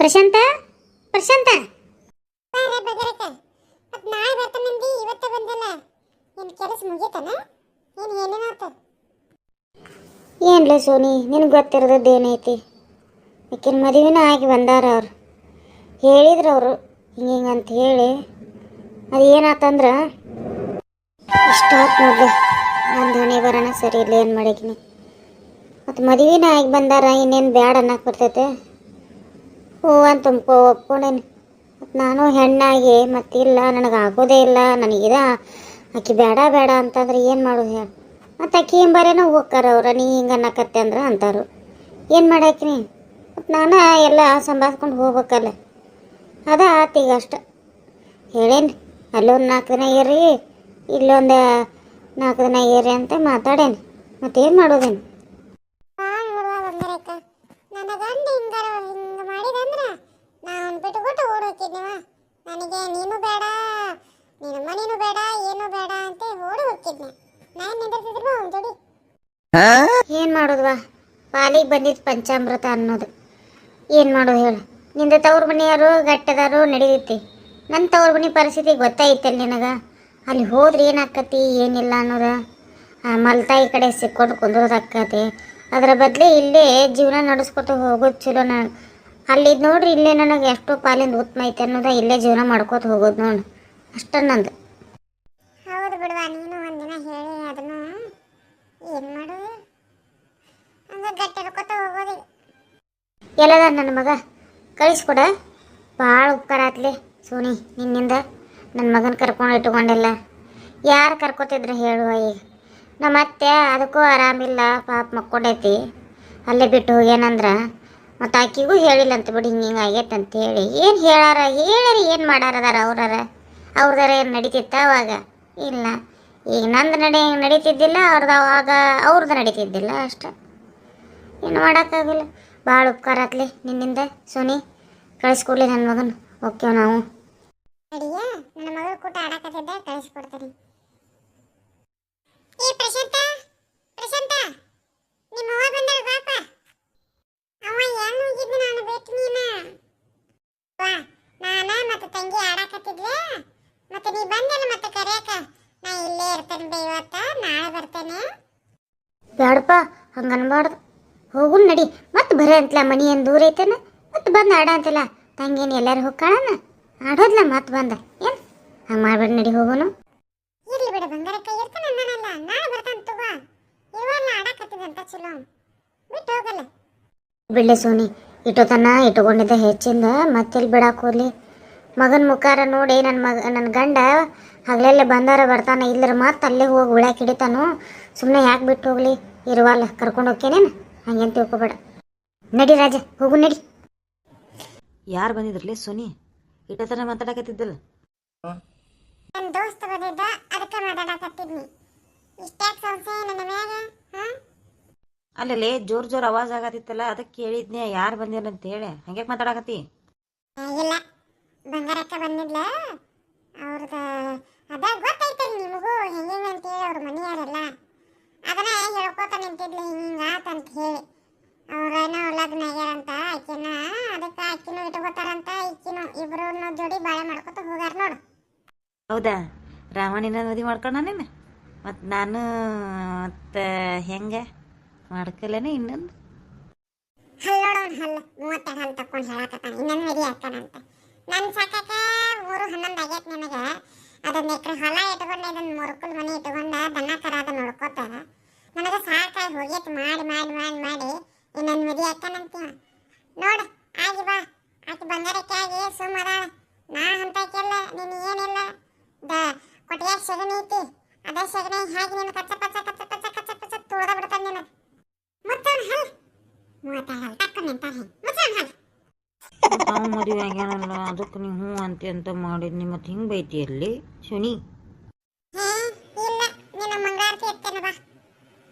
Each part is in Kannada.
ಪ್ರಶಾಂತ? ಪ್ರಶಾಂತ? ಬಗರಕ ಮತ್ ನಾಳೆ ಬರ್ತಾನಂದಿ ಇವತ್ತ ಬಂದಲ್ಲ. ಏನ್ ಕೆಲಸ ಮುಗೀತನ ಏನ್ ಏನೇನಾತ ಏನ್ಲೆ ಸೋನಿ ನಿನಗೆ ಗೊತ್ತಿರೋದ್ ಏನೈತಿ? ಅಕ್ಕಿನ ಮದುವೆನ ಆಗಿ ಬಂದಾರ ಅವ್ರು. ಹೇಳಿದ್ರು ಅವರು ಹಿಂಗೆ ಹಿಂಗೆ ಅಂತ ಹೇಳಿ. ಅದು ಏನಾತಂದ್ರೆ ಇಷ್ಟ ನೋಡ್ಲಿ ನನ್ನ ಧ್ವನಿ ಬರೋಣ ಸರಿ ಇಲ್ಲ ಏನು ಮಾಡೀನಿ ಮತ್ತು ಮದುವೆನ ಆಗಿ ಬಂದಾರ ಇನ್ನೇನು ಬ್ಯಾಡ ಅನ್ನಕ್ಕೆ ಬರ್ತೈತೆ? ಹ್ಞೂ, ಅಂತ ತುಂಬ್ಕೊ ಒಪ್ಕೊಂಡೇನಿ. ನಾನು ಹೆಣ್ಣಾಗಿ ಮತ್ತಿಲ್ಲ ನನಗೆ ಆಗೋದೇ ಇಲ್ಲ, ನನಗಿದ ಆಕಿ ಬೇಡ ಬೇಡ ಅಂತಂದ್ರೆ ಏನು ಮಾಡೋದು ಹೇಳಿ. ಮತ್ತು ಆಕಿ ಹಿಂಬರೇನೋ ಹೋಗ್ತಾರ ಅವ್ರ, ನೀ ಹಿಂಗೆ ಅನ್ನಕತ್ತೆ ಅಂದ್ರೆ ಅಂತಾರು. ಏನು ಮಾಡಾಕಿನಿ? ಮತ್ತು ನಾನು ಎಲ್ಲ ಸಂಭಾಳ್ಸ್ಕೊಂಡು ಹೋಗ್ಬೇಕಲ್ಲ. ಅದ ಆತೀಗ ಅಷ್ಟ. ಹೇಳೇನಿ ಅಲ್ಲೊಂದು ನಾಲ್ಕು ದಿನ ಇರ್ರಿ, ಇಲ್ಲೊಂದು ನಾಲ್ಕು ದಿನ ಇರ್ರಿ ಅಂತ ಮಾತಾಡೇನಿ. ಮತ್ತೇನು ಮಾಡೋದೇನು ಬಾ ನೋಡುವ ಬಂದರಕ ನನ್ನ ಗಂಡ ಹಿಂಗಾರ ಹಿಂಗ ಮಾಡಿದಂದ್ರ ನಾ ಅವ್ನ್ ಬಿಟ್ಬಿಟ್ಟು ಓಡೋಕಿದ್ನವ ನನಗೆ ನೀನು ಬೇಡ ನಿನ್ನ ಮನೇನು ಬೇಡ ಏನು ಬೇಡ ಅಂತ ಓಡಿ ಹೋಗ್ತಿದ್ನೆ ನಾನು ನಿಂದಿರ್ತಿದ್ರು ಅವ್ನ ಜೋಡಿ ಏನು ಮಾಡೋದ್ವಾ? ಪಾಲಿಗ್ ಬಂದಿದ್ ಪಂಚಾಮೃತ ಅನ್ನೋದು. ಏನ್ ಮಾಡೋದು ಹೇಳು? ನಿಂದ ತವ್ರ ಮನೆಯವರು ಗಟ್ಟದಾರು ನಡೀತೈತಿ. ನನ್ನ ತವ್ರ ಮನೆ ಪರಿಸ್ಥಿತಿ ಗೊತ್ತಾಯ್ತಲ್ಲ ನಿನಗ? ಅಲ್ಲಿ ಹೋದ್ರೆ ಏನಾಕತಿ ಏನಿಲ್ಲ ಅನ್ನೋದ? ಆ ಮಲ್ತಾಯಿ ಕಡೆ ಸಿಕ್ಕೊಂಡು ಕುಂದ್ರೋದಾಕತಿ ಅದರ ಬದಲು ಇಲ್ಲೇ ಜೀವನ ನಡೆಸ್ಕೊತ ಹೋಗೋದು ಚಲೋ ನಾನು. ಅಲ್ಲಿ ನೋಡ್ರಿ ಇಲ್ಲೇ ನನಗೆ ಎಷ್ಟೋ ಪಾಲಿಂದ ಉತ್ತಮ ಐತೆ ಅನ್ನೋದ ಇಲ್ಲೇ ಜೀವನ ಮಾಡ್ಕೋತ ಹೋಗೋದು ನೋಡು. ಅಷ್ಟ ನಂದು. ಹೌದು ಬಿಡುವ ನೀನು ಒಂದಿನ ಹೇಳಿ ಅದನ್ನು ಏನ್ ಮಾಡೋದು ಹಂಗ ಗಟ್ಟಿ ಹಿಡ್ಕೊತ ಹೋಗೋದು ಎಲ್ಲದ ನನ್ನ ಮಗ? ಕಳಿಸ್ಕೊಡ ಭಾಳ ಉಪಕಾರ ಆತ್ಲಿ ಸೋನಿ, ನಿನ್ನಿಂದ ನನ್ನ ಮಗನ ಕರ್ಕೊಂಡು ಇಟ್ಕೊಂಡಿಲ್ಲ ಯಾರು ಕರ್ಕೊತಿದ್ರು ಹೇಳುವ ಈಗ ನಮ್ಮ ಅತ್ತೆ ಅದಕ್ಕೂ ಆರಾಮಿಲ್ಲ, ಪಾಪ ಮಕ್ಕೊಂಡೈತಿ. ಅಲ್ಲೇ ಬಿಟ್ಟು ಹೋಗ್ಯಾನಂದ್ರೆ ಮತ್ತು ಆಕಿಗೂ ಹೇಳಿಲ್ಲ ಅಂತ ಬಿಡಿ, ಹಿಂಗೆ ಹಿಂಗೆ ಆಗೈತೆ ಅಂತ ಹೇಳಿ. ಏನು ಹೇಳಾರ? ಹೇಳರಿ ಏನು ಮಾಡಾರದಾರ ಅವ್ರಾರ? ಅವ್ರದಾರ ಏನು ನಡೀತಿತ್ತ ಅವಾಗ? ಇಲ್ಲ. ಈಗ ನಂದು ನಡಿ ನಡೀತಿದ್ದಿಲ್ಲ ಅವ್ರದ್ದು ಅವಾಗ ಅವ್ರದ್ದು ನಡೀತಿದ್ದಿಲ್ಲ ಅಷ್ಟೆ. ಏನು ಮಾಡೋಕ್ಕಾಗಿಲ್ಲ ಭಾಳ ಉಪಕಾರ ಆತ್ಲಿ ನಿನ್ನಿಂದ. ಸೋನಿ ಕಳಿಸ್ಕೊಡ್ಲಿ ನನ್ನ ಮಗನ. ಓಕೆ ನಾವು. ಅಡಿಯಾ ನನ್ನ ಮಗಳು ಕೂಟ ಆಡಕತ್ತಿದ್ದೆ ಕಳಿಸ್ಕೊಡ್ತೀನಿ. ಏ ಪ್ರಶಾಂತ ಪ್ರಶಾಂತ ನಿಮ್ಮ ಅವ್ವ ಬಂದಾಳ ಬಾಪ. ಅವ ಎಲ್ಲಿ ಹೋಗಿದ್ನ ನಾನು ಬಿಟ್ಟು ನೀನ. ವಾ ನಾನ ಮತ್ತೆ ತಂಗಿ ಆಡಕತ್ತಿದ್ಲೆ ಮತ್ತೆ ನೀ ಬಂದಲ್ಲ ಮತ್ತೆ ಕರೆಯಕ? ನಾ ಇಲ್ಲೇ ಇರ್ತೇನೆ ಇವತ್ತ ನಾಳೆ ಬರ್ತೇನೆ. ಬೇಡಪ್ಪ ಹಂಗೆ ಹೋಗು ನಡಿ. ಮತ್ತೆ ಬರ ಅಂತಲ ಮನಿ ಏನು ದೂರ ಐತೇನ? ಮತ್ತೆ ಬಂದು ಆಡ ಅಂತಿಲ್ಲ. ತಂಗೇನು ಎಲ್ಲರೂ ಹೋಗ್ಕಾಳನ ಆಡೋದ್ಲ ಮತ್ತೆ ಬಂದ. ಏನು? ಹಂಗೆ ಮಾಡ್ಬೇಡ ನಡಿ ಹೋಗೋನು. ಇರ್ಲಿ ಬಿಡು ಬಂಗಾರಕ್ಕ ಇರ್ತಾನೆ ಅಂದನಲ್ಲ ನಾಳೆ ಬರ್ತಾನೆ ತಗೋ. ಇರುವಲ್ಲ ಆಡಕತ್ತಿದಂತ ಚಲೋ. ಬಿಟ್ಟು ಹೋಗಲ್ಲ. ಬಿಡ್ಲೆ ಸೋನಿ ಇಟ್ಟೋತನ ಇಟ್ಟುಕೊಂಡಿದ್ದ ಹೆಚ್ಚಿಂದ ಮತ್ತೆಲ್ಲಿ ಬಿಡಾಕ್ ಹೋಗ್ಲಿ ಮಗನ ಮುಖಾರ ನೋಡಿ ನನ್ನ ಮಗ ನನ್ನ ಗಂಡ ಹಗಲೆಲ್ಲ ಬಂದಾರ ಬರ್ತಾನೆ ಇಲ್ಲರ ಮತ್ತೆ ಅಲ್ಲೇ ಹೋಗಿ ಉಳ್ಯಾಕ ಹಿಡಿತಾನು. ಸುಮ್ಮನೆ ಯಾಕೆ ಬಿಟ್ಟು ಹೋಗ್ಲಿ? ಇರುವಲ್ಲ ಕರ್ಕೊಂಡು ಹೋಗ್ತೇನೇನು? ಹಂಗೇನು ತಿಳ್ಕೊಬೇಡ. ನಡಿ ರಾಜ ಹೋಗು ನಡಿ. ಯಾರು ಬಂದಿದ್ರಲ್ಲೇ ಸೋನಿ? ಇಟ್ಟತನ ಮಾತಾಡಕತ್ತಿದ್ದಲ್ಲ. ನನ್ನ ದೋಸ್ತ ಬಂದಿದ್ದ ಅದಕ್ಕೆ ಮಾತಾಡಕತ್ತಿದ್ನಿ. ಇಷ್ಟ್ಯಾಕ್ ಸಂಶಯ ನನ್ನ ಮ್ಯಾಗ? ಅಲ್ಲಲ್ಲೇ ಜೋರ್ ಜೋರ್ ಅವಾಜ್ ಆಗತ್ತಿತ್ತಲ್ಲ ಅದಕ್ಕೆ ಕೇಳಿದ್ನೆ ಯಾರು ಬಂದಿರ ಅಂತ ಹೇಳಿ ಹಂಗ್ಯಾಕೆ ಮಾತಾಡಕತ್ತಿ? ಇಲ್ಲ ಬಂಗಾರಕ್ಕ ಬಂದಿದ್ಲ ಅವ್ರದ ಅದ ಗೊತ್ತೈತಲ್ಲ ನಿಮಗೂ ಹೆಂಗೆ ಅಂತೇಳಿ ಅವ್ರ ಮನೆಯವರೆಲ್ಲ ಅದನ್ನ ಹೇಳ್ಕೊತ ನಿಂತಿದ್ಲು ಹಿಂಗ ಆತಂತ ಹೇಳಿ ಅವ್ರೇನೋ ಲಗ್ನ ಆಗ್ಯಾರಂತ ಆಕಿನ ಅದಕ್ಕೆ ಆಕಿನೂ ಇಟ್ಕೋತಾರಂತ ಈಕಿನೂ ಇಬ್ರು ಜೋಡಿ ಬಾಳೆ ಮಾಡ್ಕೊತ ಹೋಗಾರ ನೋಡು ಹೌದಾ? ರಾವಣಿನ ಮದುವೆ ಮಾಡ್ಕೊಂಡ ನೀನು? ಮತ್ತು ನಾನು, ಮತ್ತು ಹೆಂಗೆ? ಮಾಡ್ಕಲೇನೆ ಇನ್ನೊಂದು. ಹಲ್ ಹಲ್ಲ ಹಲ್. ಮೂವತ್ತೆರಡು ಹಲ್ ತಕೊಂಡು ಹೇಳಕತ್ತಾನ. ಇನ್ನೊಂದು ಮದುವೆ ಆಗ್ತಾನಂತ ನನ್ನ ಸಾಕಾಕ ಮೂರು ಹನ್ನೊಂದು ಆಗೈತೆ ನಿನಗೆ. ಅದೊಂದು ಎಕರೆ ಹೊಲ ಇಟ್ಕೊಂಡು ಇದೊಂದು ಮುರುಕುಲ್ ಮನೆ ಇಟ್ಕೊಂಡ ದನ ಕರ ಅದ ನೋಡ್ಕೋತ. ನನಗೆ ಸಾಕಾಗಿ ಹೋಗೈತೆ ಮಾಡಿ ಮಾಡಿ ಮಾಡಿ ಮಾಡಿ ಇನ್ನೊಂದು ಮದಿ ಹಾಕಣಂತೀವ ನೋಡು, ಆಗಿ ಬಾ. ಆಕೆ ಬಂಗಾರಕ್ಕೆ ಆಗಿ ಸುಮ್ಮ ಅದಾಳ. ನಾ ಅಂತಕ್ಕೆಲ್ಲ ನೀನು ಏನಿಲ್ಲ. ದ ಕೊಟ್ಟಿಗೆ ಸಗಣಿ ಐತಿ? ಅದೇ ಸಗಣಿ ಹಾಗೆ ನಿನ್ನ ಕಚ್ಚ ಪಚ್ಚ ಕಚ್ಚ ಪಚ್ಚ ಕಚ್ಚ ಪಚ್ಚ ತುಳ್ದ ಬಿಡ್ತಾನೆ ನೀನು ಮುಚ್ಚೋಣ ಹಲ್. ಮೂವತ್ತಾರು ಹಲ್ ತಕ್ಕ ನಿಂತಾನೆ ಮುಚ್ಚೋಣ ಹಲ್. ಮದುವೆ ಆಗ್ಯಾನಲ್ಲ, ಅದಕ್ಕೆ ನೀವು ಅಂತ ಅಂತ ಮಾಡಿದ್ನಿ. ಮತ್ತು ಹಿಂಗೆ ಬೈತಿ ಅಲ್ಲಿ? ಶನಿ ಹೇ ಇಲ್ಲ ನಿನ್ನ ಮಂಗಾರತಿ ಇರ್ತೇನೆ ಬಾ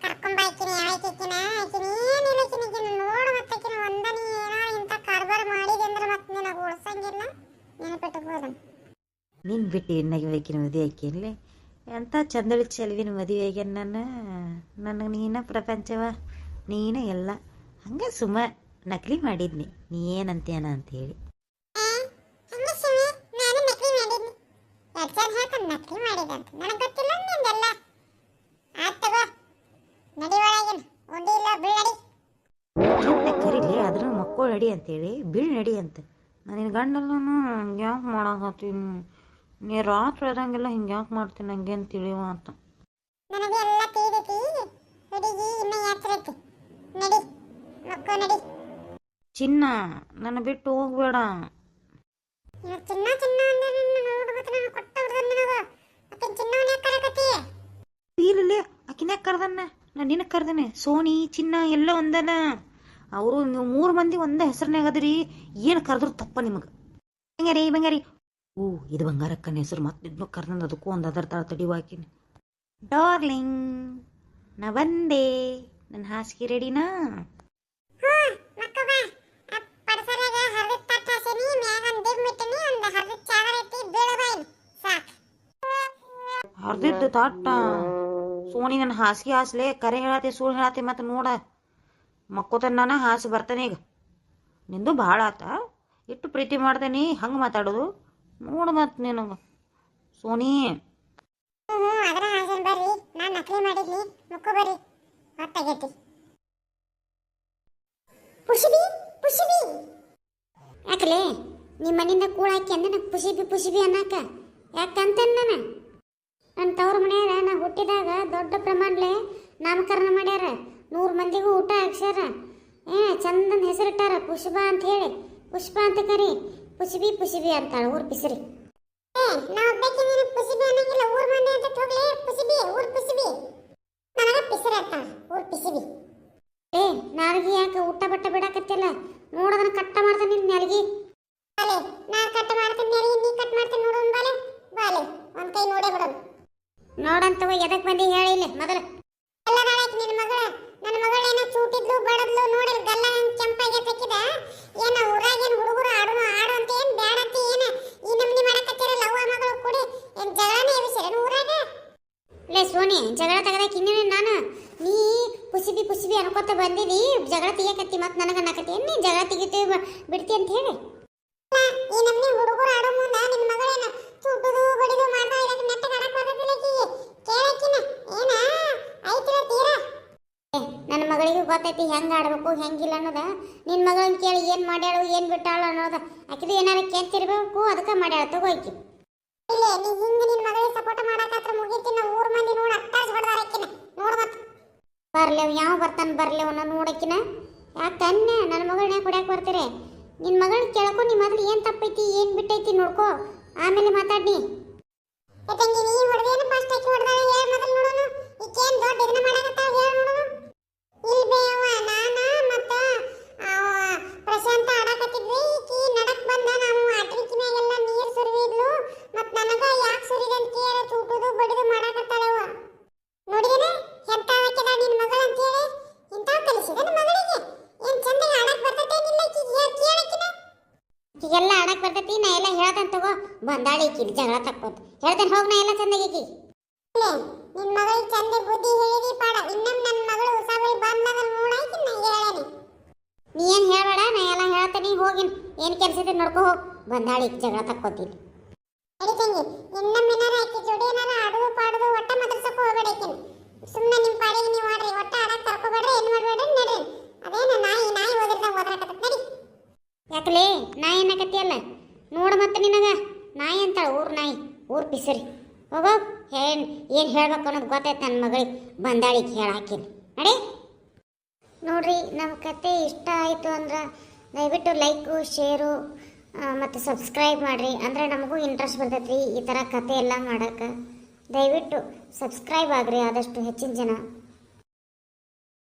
ಕರ್ಕೊಂಬ ಆಕಿನ ಆಯ್ಕಿನ ಆಕಿನ ಏನಿಲ್ಲ ಆಕಿನ ನೋಡು ಮತ್ತೆ ಆಕಿನ ಒಂದನಿ ಏನೋ ಇಂಥ ಕಾರ್ಬಾರ್ ಮಾಡಿದೆ ಅಂದ್ರೆ ಮತ್ತೆ ನಿನಗೆ ಉಳ್ಸಂಗಿಲ್ಲ ನೆನಪಿಟ್ಟುಕೋದನ್ ನೀನು ಬಿಟ್ಟು ಹೆಣ್ಣಾಗಿ ಬೇಕಿನ ಮದುವೆ ಆಕಿಯಲ್ಲಿ ಎಂಥ ಚಂದಳಿ ಚೆಲುವಿನ ಮದುವೆ ಆಗ್ಯಾನ ನಾನು ನನಗೆ ನೀನ ಪ್ರಪಂಚವ ನೀನೇ ಎಲ್ಲ. ಹಂಗೆ ಸುಮ್ಮ ನಕಲಿ ಮಾಡಿದ್ನಿ. ನೀ ಏನಂತೇನ ಅಂತೇಳಿ. ಕರೀಲಿ ಅದ್ರ ಮಕ್ಕಳು ನಡಿ ಅಂತೇಳಿ. ಬೀಳ್ ನಡಿ ಅಂತ. ನಾನು ಗಂಡಲ್ಲೂ ಯಾಕೆ ಮಾಡಾಕತ್ತೀನಿ ನೀ ರಾತ್ರಿ ಆದಂಗೆಲ್ಲ ಹಿಂಗೆ ಯಾಕೆ ಮಾಡ್ತೀನಿ ಹಂಗೇನು ಅಂತ ತಿಳಿವ ಅಂತ ಹುಡುಗಿ ಇನ್ನ ಯಾತ್ರೈತಿ ನಡಿ ಮಕ್ಕೋ ನಡಿ. ಚಿನ್ನ ನನ್ನ ಬಿಟ್ಟು ಹೋಗ್ಬೇಡ. ಇವಾಗ ಚಿನ್ನ ಚಿನ್ನ ಅಂದ್ರೆ ನಿನ್ನ ನೋಡ್ಬೇಕು ನಾನು ಕೊಟ್ಟ ಹುಡ್ದನ್ ನಿನಗ. ಮತ್ತೆ ಚಿನ್ನವನ್ನ ಯಾಕೆ ಕರಕತ್ತಿ ಇಲ್ಲೇ ಆಕಿನ್ಯಾಗ ಕರ್ದನ್ನ? ನಾನು ನಿನಗೆ ಕರ್ದೇನೆ. ಸೋನಿ ಚಿನ್ನ ಎಲ್ಲ ಒಂದಲ್ಲ ಅವರು ನೀವು ಮೂರು ಮಂದಿ ಒಂದೇ ಹೆಸರಿನಾಗ ಅದರಿ. ಏನು ಕರೆದ್ರು ತಪ್ಪ ನಿಮಗೆ. ಬಂಗಾರಿ ಬಂಗಾರಿ ಓ ಇದು ಬಂಗಾರಕ್ಕನ ಹೆಸರು. ಮತ್ತೆ ಕರ್ನನ್ ಕರ್ದಂದು ಅದಕ್ಕೂ ಒಂದು ಅದರ ತಾಳ ತಡಿವಾಕಿನಿ ಡಾರ್ಲಿಂಗ್ ನಾ ಬಂದೆ. ನನ್ನ ಹಾಸಿಗೆ ರೆಡಿನಾ? ಹರ್ದಿದ್ದು ತಾಟ ಸೋನಿ ನನ್ನ ಹಾಸಿಗೆ ಹಾಸ್ಲೆ ಕರೆ ಹೇಳತ್ತೆ ಸುಳ್ಳು ಹೇಳತ್ತೆ ಮತ್ತೆ ನೋಡ. ಮಕ್ಕೋತನ ನಾನು ಹಾಸು ಬರ್ತಾನೆ ಈಗ. ನಿಂದು ಭಾಳ ಆತ. ಇಟ್ಟು ಪ್ರೀತಿ ಮಾಡ್ತೇನಿ ಹಂಗೆ ಮಾತಾಡೋದು? ನೋಡು ಮತ್ತೆ ನಿನಗೆ. ಸೋನಿ. ಹ್ಞೂ ಅದರ ಹಾಸನ್ ಬರ್ರಿ. ನಾನು ನಕಲಿ ಮಾಡಿದ್ನಿ. ಮುಕ್ಕು ಬರ್ರಿ. ಹೊತ್ತಾಗೈತಿ. ಪುಷಿಬಿ ಪುಷಿಬಿ ಯಾಕಲೇ? ನಿಮ್ಮ ಮನೆಯಿಂದ ಕೂಳ ಹಾಕಿ ಅಂದ ನಾ ಪುಷಿಬಿ ಪುಸಿಬಿ ಅನ್ನಕ. ಯಾಕಂತ ನಾನು? ನನ್ನ ತವ್ರ ಮನೆಯಾರ ನಾ ಹುಟ್ಟಿದಾಗ ದೊಡ್ಡ ಪ್ರಮಾಣಲೆ ನಾಮಕರಣ ಮಾಡ್ಯಾರ. ನೂರು ಮಂದಿಗೂ ಊಟ ಹಾಕ್ಸ್ಯಾರ. ಏ, ಚಂದನ ಹೆಸರಿಟ್ಟಾರ ಪುಷ್ಪ ಅಂತ ಹೇಳಿ. ಪುಷ್ಪ ಅಂತ ಕರಿ. ಪುಸಿಬಿ ಪುಸಿಬಿ ಅಂತಾಳ, ಊರ್ ಪಿಸಿರಿ. ನಾವು ಒಬ್ಬಾಕಿ ನೀನು ಪುಸಿಬಿ ಅನ್ನಂಗಿಲ್ಲ, ಊರ್ ಮಂದಿ ಅಂತ ಹೋಗ್ಲಿ? ಪುಸಿಬಿ, ಊರ್ ಪುಸಿಬಿ. ನನಗ ಪಿಸಿರಿ ಅಂತ, ಊರ್ ಪಿಸಿಬಿ. ಏ, ನಾಲ್ಗಿ ಯಾಕೆ ಊಟ ಬಟ್ಟೆ ಬಿಡಕತ್ತಿಲ್ಲ? ನೋಡದನ್ನ ಕಟ್ಟ ಮಾಡ್ತೀನಿ ನಿನ್ನ ನಾಲ್ಗಿ ಬಾಲೆ, ನಾ ಕಟ್ ಮಾಡ್ತೀನಿ ನೆರಿಗೆ ನೀ ಕಟ್ ಮಾಡ್ತೀನಿ ನೋಡೋಣ ಬಾಲೆ. ಬಾಲೆ, ಒಂದ್ ಕೈ ನೋಡೇ ಬಿಡೋಣ ನೋಡಂತವ ಎದಕ್ ಬಂದಿ ಹೇಳಿ ಮೊದಲು. ಎಲ್ಲ ನಾಳಾಕಿ ನಿನ್ನ ಮಗಳ. ನನ್ನ ಮಗಳೇನೋ ಚೂಟಿದ್ಲು, ಬಡದ್ಲು ನೋಡಿಲ್, ಗಲ್ಲ ಹೆಂಗ್ ಕೆಂಪಾಗಿ ತೆಕ್ಕಿದ ಏನ ಊರಾಗೇನ್ ಹುಡುಗರು ಆಡೋ ಆಡು ಅಂತ ಏನ್ ಬ್ಯಾಡ ಅಂತ ಏನ ಈ ನಮ್ನಿ ಮಾಡಕತ್ತಿರಲ್ಲ ಅವ್ವ ಮಗಳು ಕೂಡಿ ಏನ್ ಜಗಳನೇ ಎಬ್ಬಿಸಿರೇನ್ ಊರಾಗ ಲೇ ಸೋನಿ ಜಗಳ ತೆಗದಾಕ ಇನ್ನೇನು ನಾನು? ನೀ ಪುಸಿಬಿ ಪುಸಿಬಿ ಅನ್ಕೋತ ಬಂದಿದಿ ಜಗಳ ತೆಗಿಯಕತ್ತಿ ಮತ್ತೆ ನನಗೆ ಅನ್ನಕತ್ತಿ. ನೀ ಜಗಳ ತೆಗಿತೀವಿ ಬಿಡ್ತಿ ಅಂತ ಹೇಳಿ? ಈ ನಮ್ಮನೆ ಹುಡುಗರು ಆಡೋ ಮುಂದ ನಿನ್ನ ಮಗಳೇನ ಚೂಟುದು ಬಡಿದು ಮಾಡ್ತಾ ಇರಕ್ಕೆ ನೆಟ್ಟಗೆ ಆಡಕ್ ಬರ್ತದಿಲ್ಲ ಆಕಿಗೆ ಕೇಳಕಿನ ಏನ? ಐತಿರ ತೀರಾ? ನನ್ನ ಮಗಳಿಗೂ ಗೊತ್ತೈತಿ ಹೆಂಗೆ ಆಡ್ಬೇಕು ಹೆಂಗಿಲ್ಲ ಅನ್ನೋದ. ನಿನ್ನ ಮಗಳನ್ನ ಕೇಳಿ ಏನು ಮಾಡ್ಯಾಳು ಏನು ಬಿಟ್ಟಾಳು ಅನ್ನೋದ. ಆಕಿದು ಏನಾರ ಕೇಳ್ತಿರ್ಬೇಕು ಅದಕ್ಕೆ ಮಾಡ್ಯಾಳ. ತಗೋಯ್ತಿ ಇಲ್ಲೇ, ನೀ ಹಿಂಗ ನಿನ್ನ ಮಗಳಿಗೆ ಸಪೋರ್ಟ್ ಮಾಡಕತ್ರ ಮುಗಿತಿನ ಊರ್ ಮಂದಿ ನೋಡ್ ಅಟ್ಟಾಸ್ ಹೊಡೆದಾರ ನೋಡಿ ನೋಡ್ ಬರಲೇ ಬರ್ಲೇವ್ ಯಾವ ಬರ್ತಾನೆ ಬರ್ಲೇವ್ ನಾನು ನೋಡಕಿನ. ಯಾಕನ್ನೆ ನನ್ನ ಮಗಳನ್ನ ಯಾಕೆ ಹೊಡ್ಯಾಕ ಬರ್ತೀರಿ? ನಿನ್ನ ಮಗಳನ್ನ ಕೇಳ್ಕೊ ನಿಮ್ಮ ಮೊದಲು ಏನು ತಪ್ಪೈತಿ, ಏನು ಬಿಟ್ಟೈತಿ ನೋಡ್ಕೋ. ಆಮೇಲೆ ಮಾತಾಡಿ ಯಾಕಂಗೆ ನೀ ಹೊಡೆದೇನು ಫಸ್ಟ್ ಆಕಿ ನೋಡೋಣ. ಈಕೇನ್ ದೊಡ್ಡ ಇದನ್ನ ಮಾಡಕತ್ತಾಳ ಹೇಳ ನೋಡೋಣ. ಇಲ್ ಬೇವ ನಾನ ಮತ್ತ ಪ್ರಶಾಂತ ಆಡಕತ್ತಿದ್ವಿ ಈಕಿ ನಡಕ್ ಬಂದ ನಾವು ಆಟ್ರಿಕಿ ಮ್ಯಾಗೆಲ್ಲ ನೀರ್ ಸುರಿವಿದ್ಲು ಮತ್ ನನಗ ಯಾಕೆ ಸುರಿದೆ ಅಂತ ಕೇಳ ಚೂಟುದು ಬಡಿದು ಮಾಡಕತ್ತಾಳವ ನೋಡಿದೇನ ಎಂತ ಹಾಕಿದ ನಿನ್ ಮಗಳ ಅಂತ ಹೇಳಿ ಇಂತ ಕಲಿಸಿದ ಮಗಳಿಗೆ ಏನ್ ಚಂದ ಆಡಕ್ ಬರ್ತೈತೇನಿಲ್ಲ ಈಕಿಗೆ ಹೇಳ್ ಕೇಳಕಿನ ಈಗೆಲ್ಲ ಆಡಕ್ ಬರ್ತೈತಿ ನಾ ಎಲ್ಲ ಹೇಳ್ತಾನೆ ತಗೋ ಬಂದಾಳಿ ಈಕಿ ಜಗಳ ತಕ್ಕೋತ ಹೇಳ್ತೇನೆ ಹೋಗ್ ನಾ ಎಲ್ಲ ಚಂದಾಗಿ ನಿನ್ ಮಗಳಿಗೆ ಚಂದ ಬುದ್ಧಿ ಹೇಳಿದಿ ಪಾಡ. ಇನ್ನೊಮ್ಮೆ ನನ್ನ ಮಗಳು ಉಸಾಬರಿ ಬಂದಾಗ ನೋಡಾಯ್ತು ನಾ ಹೇಳೇನಿ. ನೀ ಏನು ಹೇಳಬೇಡ ನಾ ಎಲ್ಲ ಹೇಳ್ತೇನೆ ಹೋಗಿನ್. ಏನು ಕೆಲಸ ಇದೆ ನೋಡ್ಕೊ ಹೋಗಿ. ಬಂದಾಳಿ ಈಕಿ ಜಗಳ ತಕ್ಕೋತೀನಿ ನಡಿ ತಂಗಿ ಇನ್ನೊಮ್ಮೆ ಏನಾರ ಆಕಿ ಜೋಡಿ ಏನಾರ ಆಡುದು ಪಾಡುದು ಒಟ್ಟ ಮಾತಾಡ್ಸಕ್ ಹೋಗ್ಬೇಡ ಆಕಿನ ಸುಮ್ಮನೆ ನಿಮ್ ಪಾಡಿಗೆ ನೀವು ಆಡ್ರಿ ಒಟ್ಟ ಆಡಕ್ ಕರ್ಕೋಬೇಡ್ರಿ ಏನ್ ಮಾಡ್ಬೇಡ್ರಿ ನಡ್ರಿ ಅದೇನ ನಾಯಿ ನಾಯಿ ಓದಿರ್ದಂಗ ಓದ್ರಾಕತ್ತ ನಡಿ ಯಾಕಲೇ ನಾಯಿ ಅನ್ನಕತ್ತಿಯಲ್ಲ ನೋಡು ಮತ್ತೆ ನಿನಗ ನಾಯಿ ಅಂತಾಳ ಊರ್ ನಾಯಿ ಊರ್ ಪಿಸರಿ ಹೋಗೋ ಹೇಳ್ಬೇಕು ಅನ್ನೋದು ಗೊತ್ತೈತೆ ನನ್ನ ಮಗಳಿಗೆ. ಬಂದಾಳಿಗೆ ಹೇಳಾಕಿನಿ ನಡಿ. ನೋಡ್ರಿ ನಮ್ಮ ಕತೆ ಇಷ್ಟ ಆಯಿತು ಅಂದ್ರೆ ದಯವಿಟ್ಟು ಲೈಕು, ಶೇರು ಮತ್ತು ಸಬ್ಸ್ಕ್ರೈಬ್ ಮಾಡಿರಿ. ಅಂದರೆ ನಮಗೂ ಇಂಟ್ರೆಸ್ಟ್ ಬರ್ತೈತಿ ಈ ಥರ ಕತೆ ಎಲ್ಲ ಮಾಡೋಕ್ಕೆ ದಯವಿಟ್ಟು ಸಬ್ಸ್ಕ್ರೈಬ್ ಆಗ್ರಿ ಆದಷ್ಟು ಹೆಚ್ಚಿನ ಜನ.